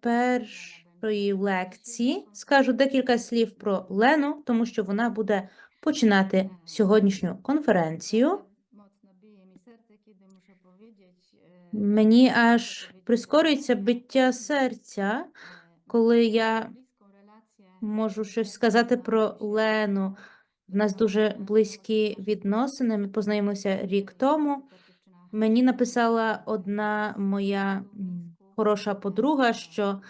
першої лекції скажу декілька слів про Лену, тому що вона буде починати сьогоднішню конференцію. Мені аж прискорюється биття серця, коли я можу щось сказати про Лену. В нас дуже близькі відносини. Ми познайомилися рік тому. Мені написала одна моя хороша подруга, що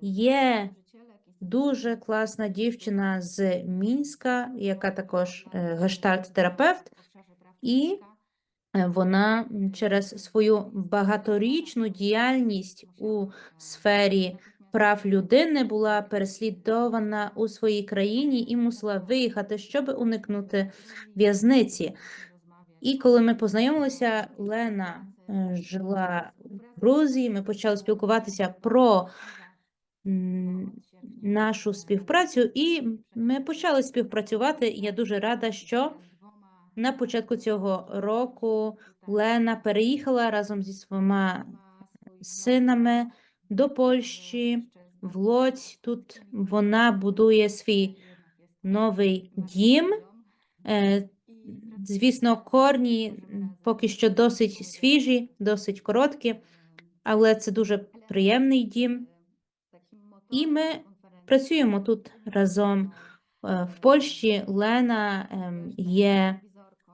є дуже класна дівчина з Мінська, яка також е, гештальт-терапевт, і е, вона через свою багаторічну діяльність у сфері прав людини була переслідована у своїй країні і мусила виїхати, щоб уникнути в'язниці. І коли ми познайомилися, Лена е, жила в Грузії. Ми почали спілкуватися про нашу співпрацю, і ми почали співпрацювати. І Я дуже рада, що на початку цього року Лена переїхала разом зі своїми синами до Польщі, в Лодзь. Тут вона будує свій новий дім. Звісно, корні поки що досить свіжі, досить короткі, але це дуже приємний дім. І ми працюємо тут разом. Е, В Польщі Лена ем, є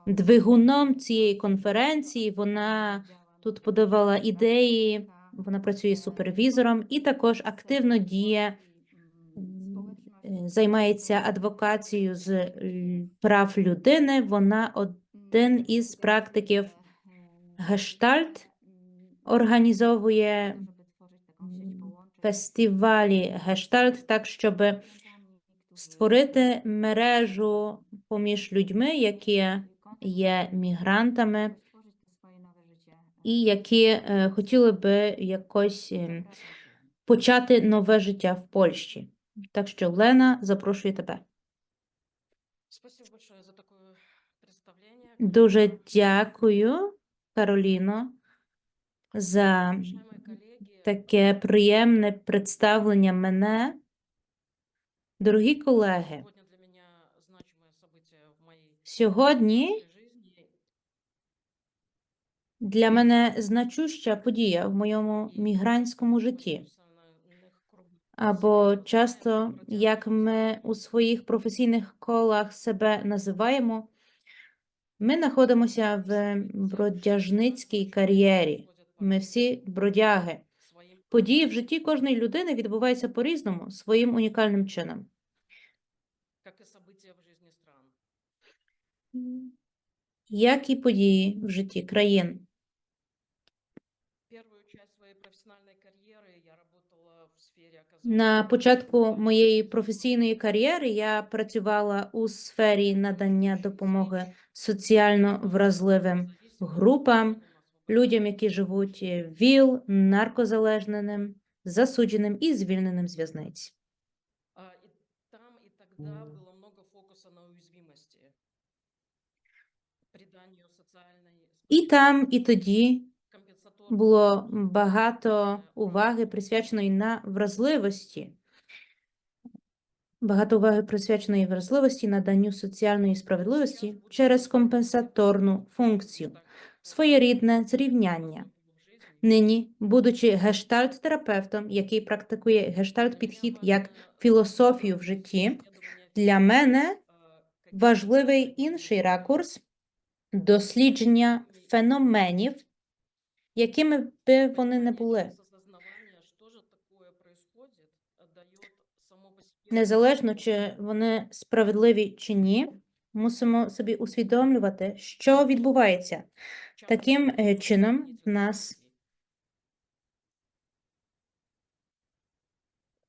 двигуном цієї конференції. Вона тут подавала ідеї, вона працює супервізором і також активно діє, займається адвокацією з прав людини. Вона один із практиків гештальт, організовує фестивалі гештальт так, щоб створити мережу поміж людьми, які є мігрантами і які е, хотіли би якось е, почати нове життя в Польщі. Так що, Лена, запрошую тебе. Дуже дякую, Кароліно, за таке приємне представлення мене. Дорогі колеги, сьогодні для мене значуща подія в моєму мігрантському житті. профессиональных кругах Або себя часто, называем як ми у своїх професійних колах себе називаємо, ми знаходимося в бродяжницькій кар'єрі. Ми всі бродяги. своим Події в житті кожної людини відбуваються по-різному, своїм унікальним чином. как и события в жизни стран. Як і події в житті країн. На початку моєї професійної кар'єри я працювала у сфері надання допомоги соціально вразливим групам, людям, які живуть ВІЛ, наркозалежненим, засудженим і звільненим з в'язниць. Там и тогда было много фокуса на социальной І там, і тоді було багато уваги присвяченої на вразливості. Багато уваги присвяченої вразливості наданню соціальної справедливості через компенсаторну функцію, своєрідне зрівняння. Нині, будучи гештальт-терапевтом, який практикує гештальт-підхід як філософію в житті, для мене важливий інший ракурс дослідження феноменів, якими би вони не були. Незалежно чи вони справедливі чи ні, мусимо собі усвідомлювати, що відбувається. Таким е, чином в нас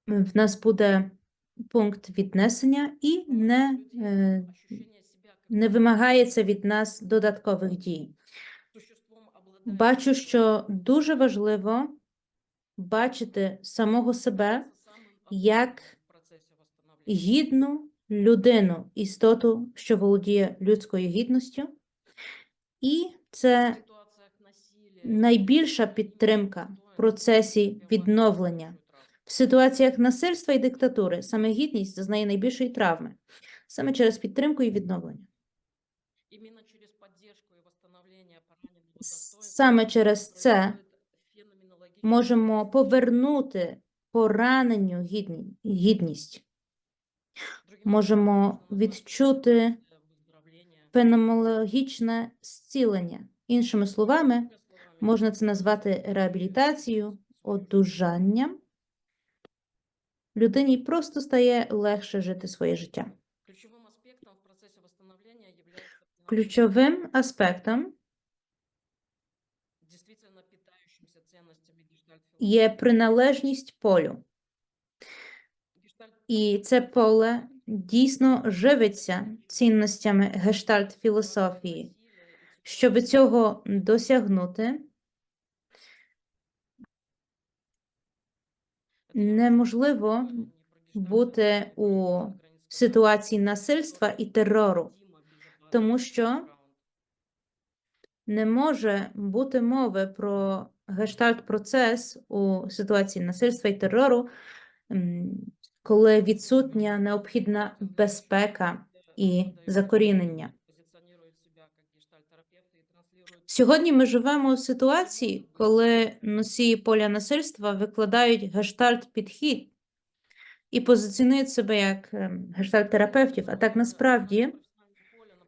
в нас буде пункт віднесення і не, е, не вимагається від нас додаткових дій. Бачу, що дуже важливо бачити самого себе як гідну людину, істоту, що володіє людською гідністю, і це найбільша підтримка, в процесі відновлення. В ситуаціях насильства і диктатури саме гідність зазнає найбільшої травми, саме через підтримку і відновлення. Саме через це можемо повернути пораненню гідність. Можемо відчути феноменологічне зцілення. Іншими словами, можна це назвати реабілітацією, одужанням. Людині просто стає легше жити своє життя. Ключовим аспектом є приналежність полю. І це поле дійсно живиться цінностями гештальт-філософії. Щоб цього досягнути, неможливо бути у ситуації насильства і терору, тому що не може бути мови про гештальт-процес у ситуації насильства і терору, коли відсутня необхідна безпека і закорінення. Сьогодні ми живемо у ситуації, коли носії поля насильства викладають гештальт-підхід і позиціонують себе як ем, гештальт-терапевтів, а так насправді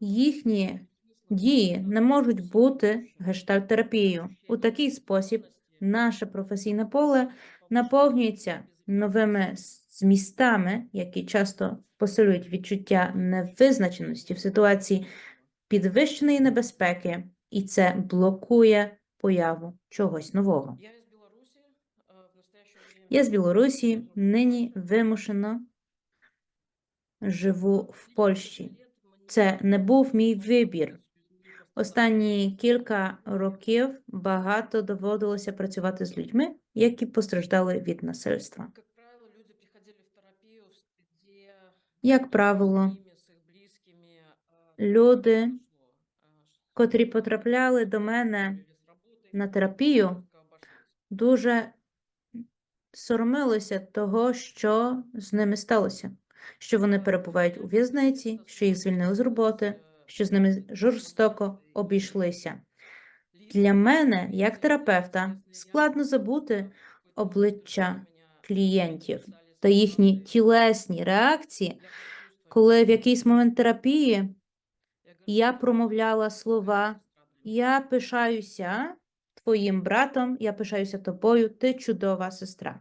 їхні дії не можуть бути гештальт-терапією. У такий спосіб наше професійне поле наповнюється новими змістами, які часто посилюють відчуття невизначеності в ситуації підвищеної небезпеки, і це блокує появу чогось нового. Я Я з Білорусі, нині вимушено живу в Польщі. Це не був мій вибір. Останні кілька років багато доводилося працювати з людьми, які постраждали від насильства. Терапию Як правило, люди, котрі потрапляли до мене на терапію, дуже соромилися того, що з ними сталося, що вони перебувають у в'язниці, що їх звільнили з роботи, що з ними жорстоко обійшлися. Для мене, як терапевта, складно забути обличчя клієнтів та їхні тілесні реакції, коли в якийсь момент терапії я промовляла слова Я пишаюся твоїм братом, я пишаюся тобою, ти чудова сестра.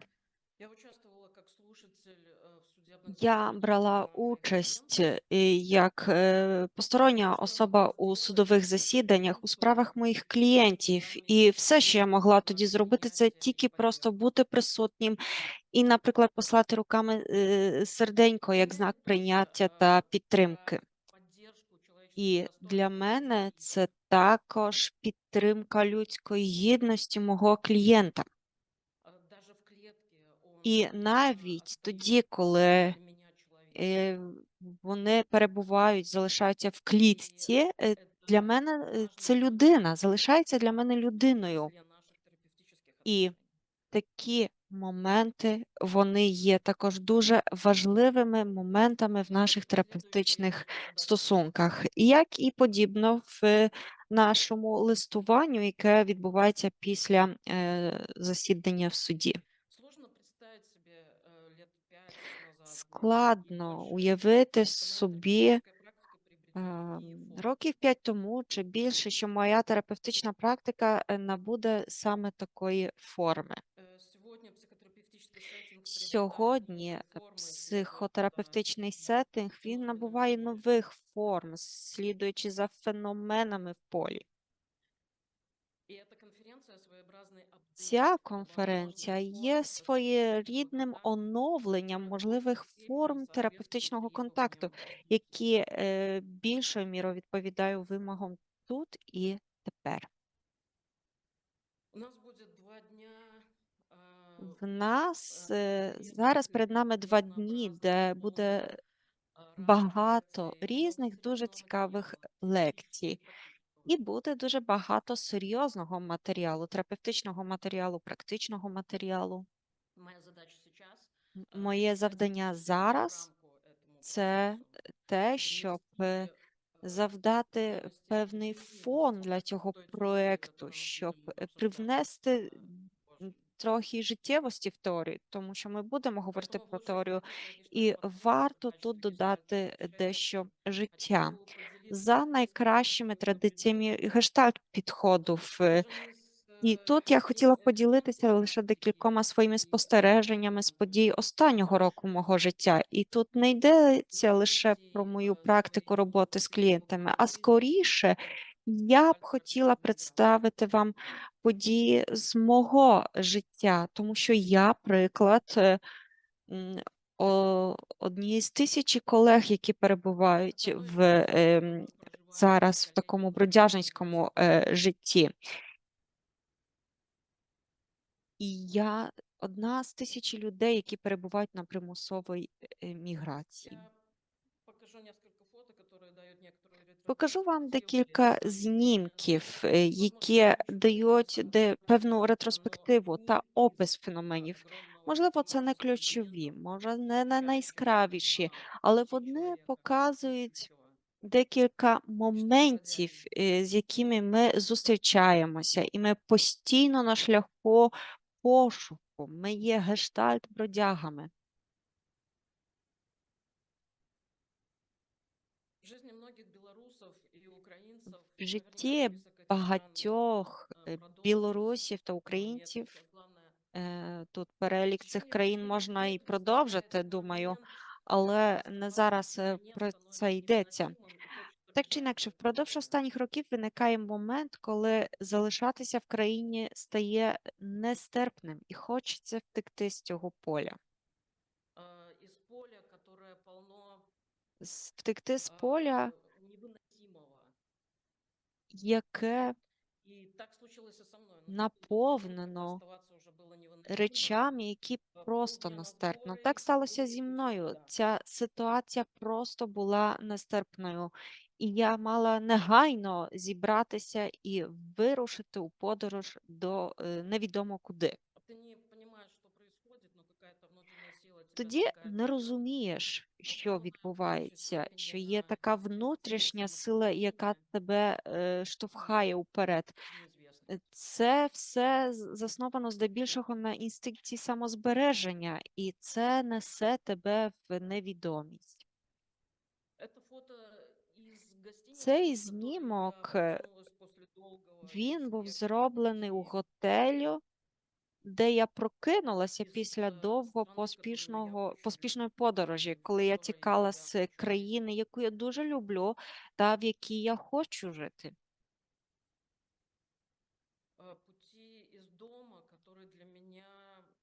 Я брала участь е, як е, постороння особа у судових засіданнях у справах моїх клієнтів, і все, що я могла тоді зробити, це тільки просто бути присутнім і, наприклад, послати руками е, серденько як знак прийняття та підтримки. І для мене це також підтримка людської гідності мого клієнта. І навіть тоді, коли вони перебувають, залишаються в клітці, е, для мене е, це людина, залишається для мене людиною. І такі моменти вони є також дуже важливими моментами в наших терапевтичних стосунках, як і подібно в нашому листуванню, яке відбувається після е, засідання в суді. Складно уявити собі років п'ять тому чи більше, що моя терапевтична практика е, набуде саме такої форми. Сьогодні психотерапевтичний сеттинг він набуває нових форм, слідуючи за феноменами в полі. Ця конференція є своєрідним оновленням можливих форм терапевтичного контакту, які е, більшою мірою відповідають вимогам тут і тепер. У нас буде два дня. В нас е, зараз перед нами два дні, де буде багато різних дуже цікавих лекцій. І буде дуже багато серйозного матеріалу, терапевтичного матеріалу, практичного матеріалу. Моя задача сейчас М- э, Моє создать завдання определенную зараз рамку этому це процессу, те, щоб е, внести, э, завдати ценности певний жизни, фон достоинства для цього той технологии, проекту, которую мы щоб будем е, обсуждать, привнести э, м, позже. трохи життєвості в теорію, тому що ми будемо говорити Поэтому про вот, чтобы теорію, пройти сегодняшний і подкаст варто в тут качестве додати гештальт-терапевта, дещо життя. хотел поделиться За своим найкращими опытом традиціями определения. гештальт підходу в Связанный с, і э, тут я хотіла этим поділитися элементом лише практики декількома своїми и спостереженнями з опытом подій останнього року мого життя. І тут не йдеться лише про мою практику роботи з клієнтами, а скоріше я б хотіла представити вам події з мого життя, тому що я приклад е, м, о- однієї з тисячі колег, які перебувають в ем, зараз в такому бродяжницькому е, житті. І я одна з тисячі людей, які перебувають на примусовій е, міграції. Покажу вам декілька знімків, е, які дають де певну ретроспективу та опис феноменів. огромного Можливо, це не тематического ключові, элемента може не на я найяскравіші, на але пути вони человека показують будущего. декілька моментів, е, з якими ми зустрічаємося, і ми постійно на шляху пошуку. Ми є гештальт-бродягами. В жизни многих белорусов и украинцев В наверняка житті список этих стран, багатьох э, е, продолжится, білорусів та э, українців несколько. Главное, Е, Тут перелік в цих течение країн последних можна і лет продовжити, выстраивается думаю, момент, але когда не страна зараз е, наконец про це становится йдеться. невыносимым и хочется Так чи бежать інакше, из впродовж Украины. останніх років виникає момент, коли залишатися в країні стає нестерпним і хочеться втекти з цього поля. Э, Из поля, которое полно З- Втекти з э, поля, невыносимого. яке И так случилось и со мной. Наступил тот момент, когда наповнено оставаться уже было невыносимо. речами, які Э, просто полдня на нестерпно. сборы, Так и сталося вдруг зі такой мною. всегда. Ця ситуація просто була нестерпною, і я мала негайно зібратися і вирушити у подорож до е, невідомо куди. Ты не понимаешь, что происходит, но какая-то внутренняя сила тебя Тоді толкает не вперед. розумієш, що відбувається, що є така внутрішня сила, яка тебе е, штовхає уперед. Е, Це все засновано здебільшого на інстинкті самозбереження, і це несе тебе в невідомість. Цей знімок, е, він був зроблений у готелю, де я прокинулася із, після е, довго страни, которую я поспішного очень поспішної люблю, подорожі, и в коли я которой тікала я з хочу країни, яку я дуже люблю, та в якій я хочу жити. э, пути из дома, который для меня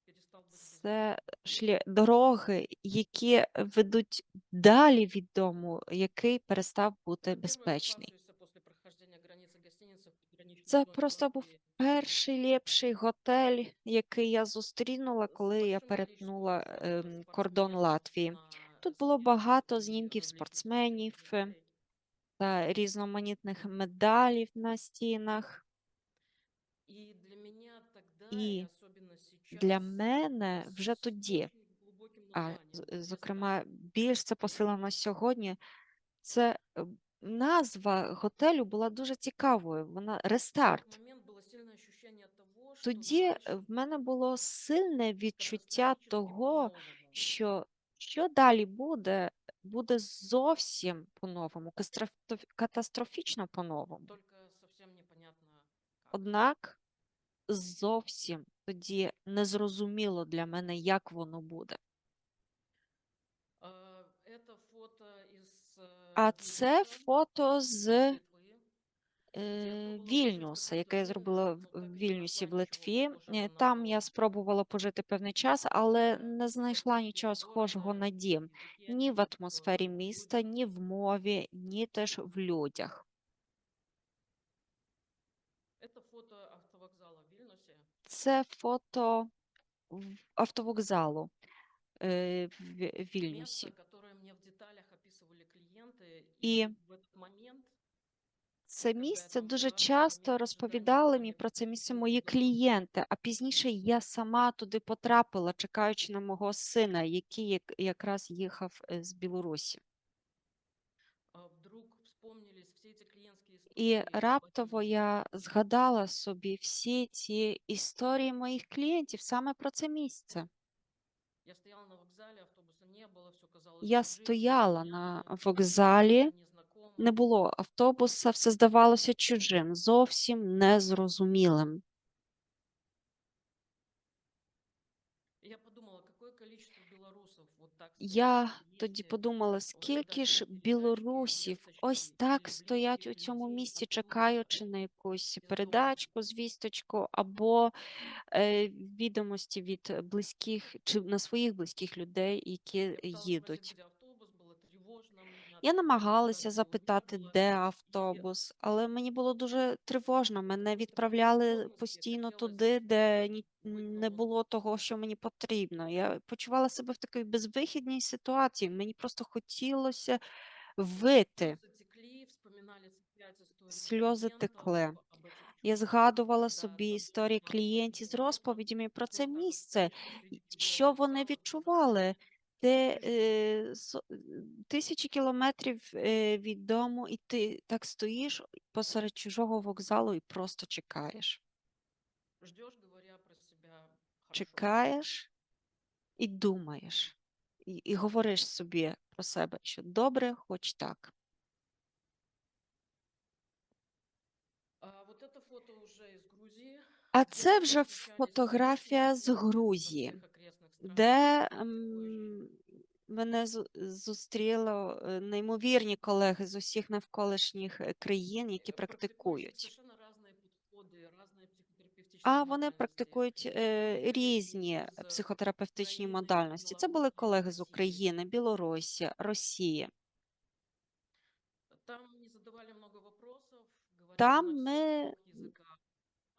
перестал быть Це шлі... дороги, які ведуть далі від дому, який перестав бути Это первый безпечний. попавшийся после прохождения границы гостиницы в пограничной Це зоне просто був Латвии. перший ліпший готель, який я зустрінула, коли я перетнула ем, кордон Латвії. Тут було багато знімків спортсменів е, та різноманітних медалів на стінах. І для мене вже тоді, а зокрема більш це посилено сьогодні, це е, назва готелю була дуже цікавою. Вона рестарт Тоді е, дальше в мене було сильне відчуття катастрофически того, по-новому. що що далі буде, буде зовсім по-новому, кастроф- катастрофічно по-новому. Только совсем непонятно как. Однак зовсім тоді незрозуміло для мене, як воно буде. А, Это фото из э, А це Вильнюса, фото из з Литвы, е, пробувала Вільнюса, пожити яке я какое-то зробила время, в но в так и не Вільнюсі в нашла ничего Литві. похожего Е, на Там я дом. спробувала пожити певний час, але Э, не знайшла атмосфере нічого схожого города, на дім бытия ні в людей, атмосфері которые міста, люди. ні в мові, ні теж в людях. Это фото автовокзала в Вильнюсе. Це фото в- автовокзалу е, в Ві- Вільнюсі. Место, которое мне в деталях описывали клиенты. И в этот момент це когда я місце там дуже была, часто мне розповідали ожидания мені про це місце были мої в Беларуси. клієнти, а пізніше я сама туди потрапила, чекаючи на мого сина, який як- якраз їхав е, з Білорусі. А Вдруг вспомнились все эти клиентские І истории об этом раптово месте. я згадала собі всі ці історії моїх клієнтів саме про це місце. Я стояла на вокзале, автобуса не было, все казалось Я чужим, стояла на непонятным, вокзалі, незнакомым. не було автобуса, все здавалося чужим, зовсім незрозумілим. И я подумала, какое количество белорусов вот так Я стоят в тоді месте, подумала, в скільки ожидании ж передачки білорусів весточки ось или так близких, стоять у или цьому людей, місці, которые чекаючи э, на якусь из дома. передачку, звісточку або е, відомості від близьких чи на своїх близьких людей, які Я пыталась спросить, їдуть. Я ответили, намагалася автобусов не запитати, было. де И автобус, але мені було дуже тривожно. Мене потому что по відправляли безысходности постійно хотелось туди, де э, ні, быть не на було воздухе. того, що мені потрібно. Я почувала себе в такій безвихідній ситуації. Мені просто хотілося вити. Слезы текли, вспоминались опять истории Сльози клиентов текли. об этих Я чувствах, згадувала когда собі там історії было клієнтів з особенно заметно. розповідями про це Легкая місце, поездка і среди що белого вони вокзала в відчували. Казахстане. Ти Ты ждешь, е, со- е, тисячі кілометрів е, від дому, і ти так стоїш посеред чужого вокзалу і просто чекаєш. ждешь, говоря про себя хорошо. Чекаєш і думаєш, і, і говориш собі про себе, що добре, хоч так. А вот это фото уже из Грузии, А где це мы вже встречались фотографія з практически во Грузії, всех окрестных странах де такой же. ем, мене зу- зустріло е, неймовірні колеги з усіх навколишніх е, країн, які Э, практикують. совершенно разные подходы, разные психотерапевтические А вони модальности. практикують е, Были коллеги різні из э, психотерапевтичні Украины, модальності. Це були Белоруссии, колеги з России. України, Білорусі, Росії. Там не задавали много вопросов, говорили Там на всех ми трех языках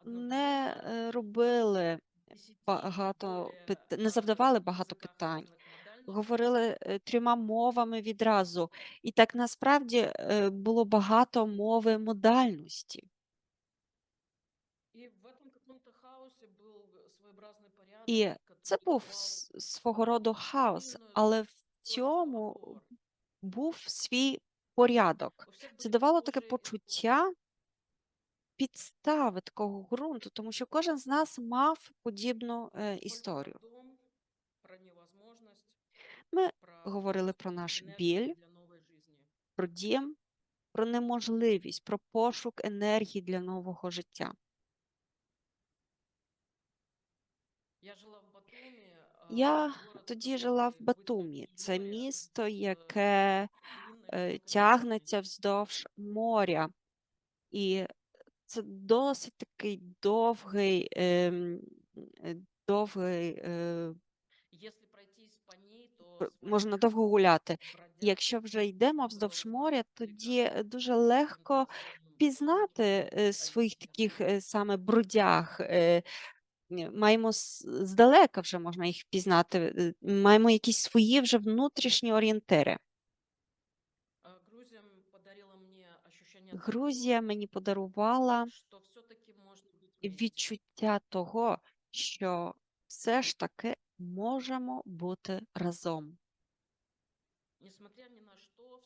не одновременно. е, Из робили 10 багато более пит... не разных завдавали багато языках питань. разных модальностей. Говорили е, трьома мовами відразу. І так насправді е, було багато мови модальності. И в этом каком-то хаосе был своеобразный порядок, І который це був давал с- свого роду хаос, именно але в точку цьому опор. був свій порядок. У всех Це были давало таке похожие истории. почуття підстави такого ґрунту, тому що кожен з нас мав подібну е, Сколько історію. про дом, про невозможность, Ми про говорили поиск про наш энергии біль, для новой жизни. про дім, про неможливість, про пошук енергії для нового життя. Я жила в Батумі. а, Я город тоді жила в который Батумі. вытянут Це море, місто, с, яке длинной е, широкой тягнеться дорогой. вздовж моря. І це досить такий довгий, ем, е, довгий, е, можна довго гуляти. Якщо вже йдемо вздовж моря, тоді е, дуже легко пізнати потоке е, своїх таких е, саме бродяг. Маємо здалека вже можна їх впізнати, е, маємо якісь свої вже внутрішні орієнтири. Грузія мені подарувала відчуття того, що все ж таки можемо бути разом.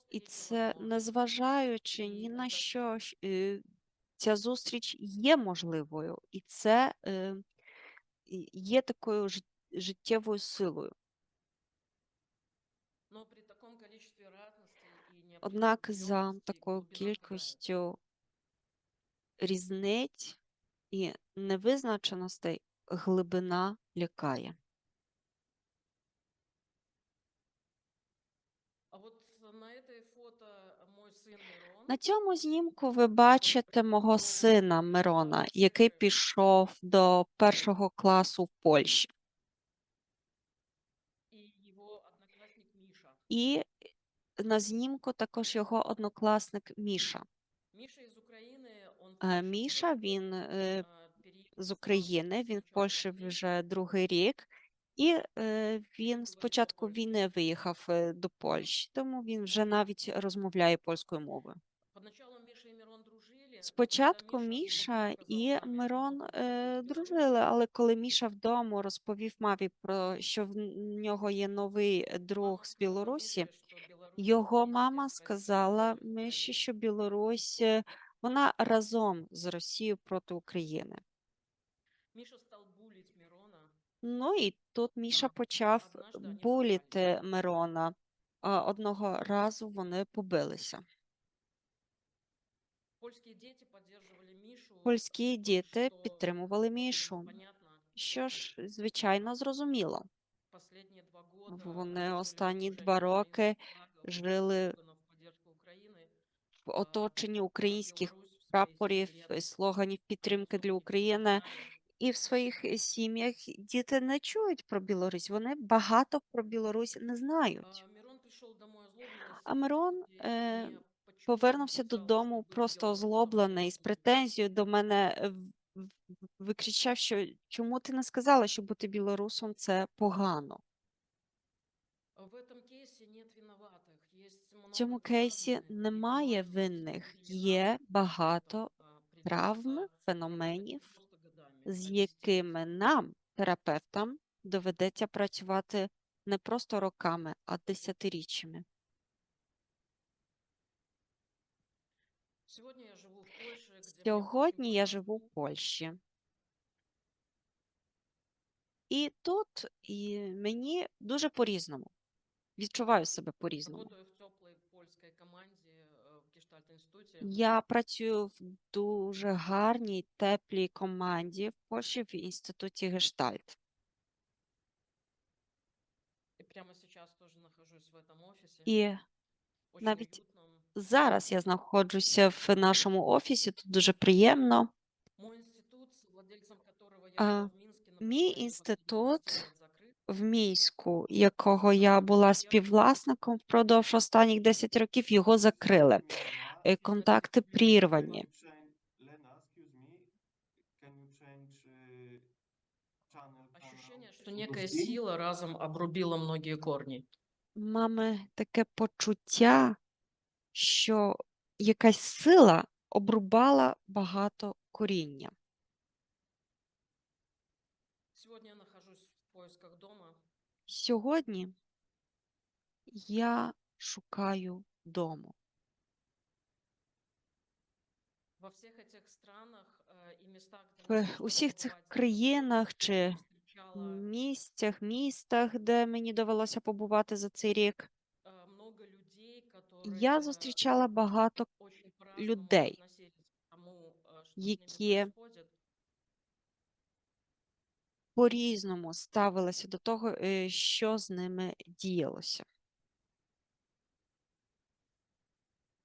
І це незважаючи ні на що, е, ця зустріч є можливою, і це е, є такою життєвою силою. Однак за такою кількістю різниць і невизначеностей глибина лякає. На Мирон, На цьому знімку ви бачите мого сина Мирона, який пішов до першого класу в Польщі. І на знімку також його однокласник Міша. Он в Е, Польше Міша він е, з України, він в Польщі вже другий рік, і е, він з початку війни виїхав е, до Польщі, тому він вже навіть розмовляє польською мовою. Спочатку Міша і Мирон е, дружили, але коли Міша вдома розповів мамі про що в нього є новий друг з Білорусі, його мама сказала Миші, що Білорусь е, вона разом з Росією проти України. Ну і тут Міша почав буліти. Мирона. Одного разу вони побилися. Польські діти підтримували Мішу. Що ж, звичайно, зрозуміло. Вони останні два роки жили слоганов в поддержку Украины. в А, оточенні а українських Беларусь в своих прапорів, секретах і слоганів підтримки для собственников України. знали. І в своїх е, сім'ях діти не чують про Білорусь. Вони багато про Білорусь не знають. А, Мирон пришел домой озлобленный, А с Мирон претензией е, мне, почему повернувся он додому взялся быть просто белорусом, озлоблений з вот, претензією до мене е, в- в- викричав, що чому ти не сказала, що бути білорусом це погано. Цьому кейсі немає винних, є багато травм, феноменів, з якими нам, терапевтам, доведеться працювати не просто роками, а десятиріччями. Сьогодні я живу в. Польщі. І тут мені дуже по-різному. Відчуваю себе по-різному. Работаю в теплой польской команде э, в Гештальт-институте. Я працюю в дуже гарній, теплій команді в Польщі в інституті Гештальт. И прямо сейчас тоже нахожусь в этом офисе. І Очень навіть уютном. зараз я знаходжуся в нашому офісі, тут дуже приємно. Мой институт, с владельцем которого я А, была в Минске на Мій протяжении последних 10 інститут лет закрыт. в Мінську, якого я була співвласником впродовж останніх 10 років, його закрили. Е, Контакти прірвані. Некая сила разом обрубила многие корни. Мами таке почуття, що якась сила обрубала багато коріння. В поисках дома. Сьогодні я шукаю дому. Во всех этих странах э, и местах, где мне В пришлось усіх цих побывать за этот год, країнах я чи встречала місцях, містах, де мені довелося побувати за цей рік, э, много людей, я которые зустрічала багато очень по-разному людей, относились к тому, э, что с ними які происходит. по-різному ставилися до того, е, що з ними діялося.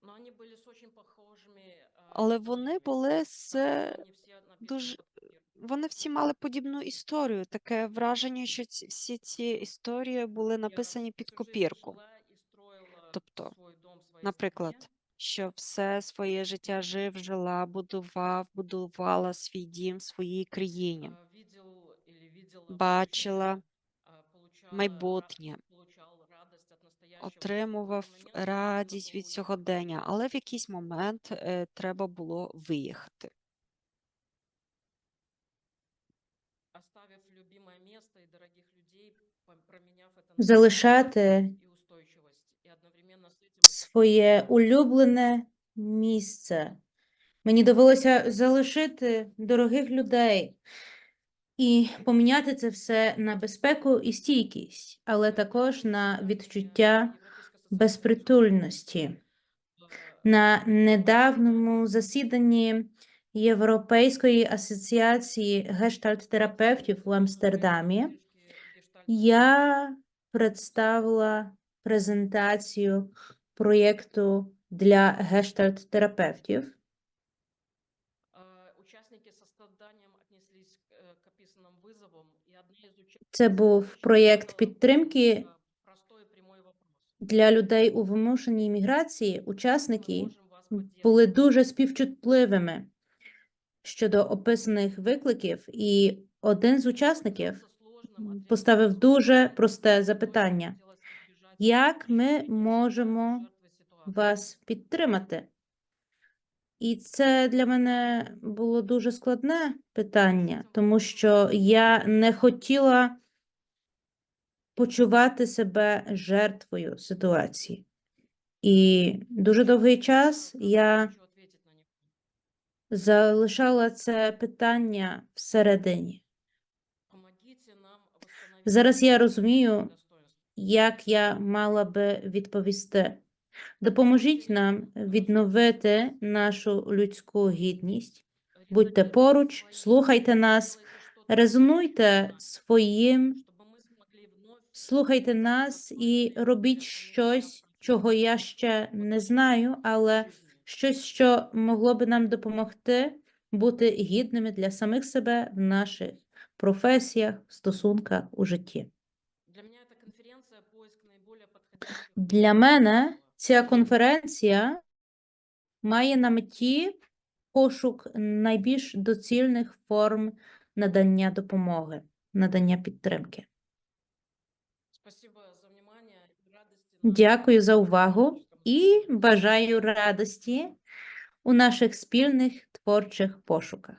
Но они были с очень похожими э, Але вони историями. були з Они все написаны дуже под копирку. вони всі мали подібну історію. Таке враження, що ці, всі ці історії були Я написані під всю жизнь копірку. жила и строила Тобто, свой дом в своей стране. Наприклад, що все своє життя жив, жила, будував, будувала свій дім в своїй країні, бачила будущее, а, получала ра- майбутнє, получал радость от настоящего отримував происходящего, но радість неожиданно від было сьогодення, уехать. але в якийсь момент е, треба було виїхати. Оставив любимое место и дорогих людей, пом- променяв это на Залишати стабильность и устойчивость. И одновременно с этим своє улюблене місце. Мені довелося залишити дорогих людей і поміняти це все на безпеку і стійкість, але також на відчуття безпритульності. На недавньому засіданні Європейської асоціації гештальт-терапевтів в Амстердамі я представила презентацію проєкту для гештальт-терапевтів. Це був проєкт підтримки э, простой и прямой вопрос. для людей у вимушеній міграції. Как мы Учасники можем вас поддержать? були дуже співчутливими щодо описаних викликів, і один з учасників Кажется сложным ответить поставив на этот дуже вопрос, просте но запитання: хотелось избежать Як ми ощущения себя можемо жертвой ситуации. вас підтримати? І це для мене було дуже складне питання, тому що я не хотіла почувати себе жертвою ситуації. І дуже довгий час я залишала це питання всередині. Зараз я розумію, як я мала би відповісти. Допоможіть нам відновити нашу людську гідність. Будьте поруч, слухайте нас, резонуйте своїм, слухайте нас і робіть щось, чого я ще не знаю, але щось, що могло би нам допомогти бути гідними для самих себе в наших професіях, стосунках у житті. Для мене ця конференція має на меті пошук найбільш доцільних форм надання допомоги, надання підтримки. Дякую за увагу і бажаю радості у наших спільних творчих пошуках.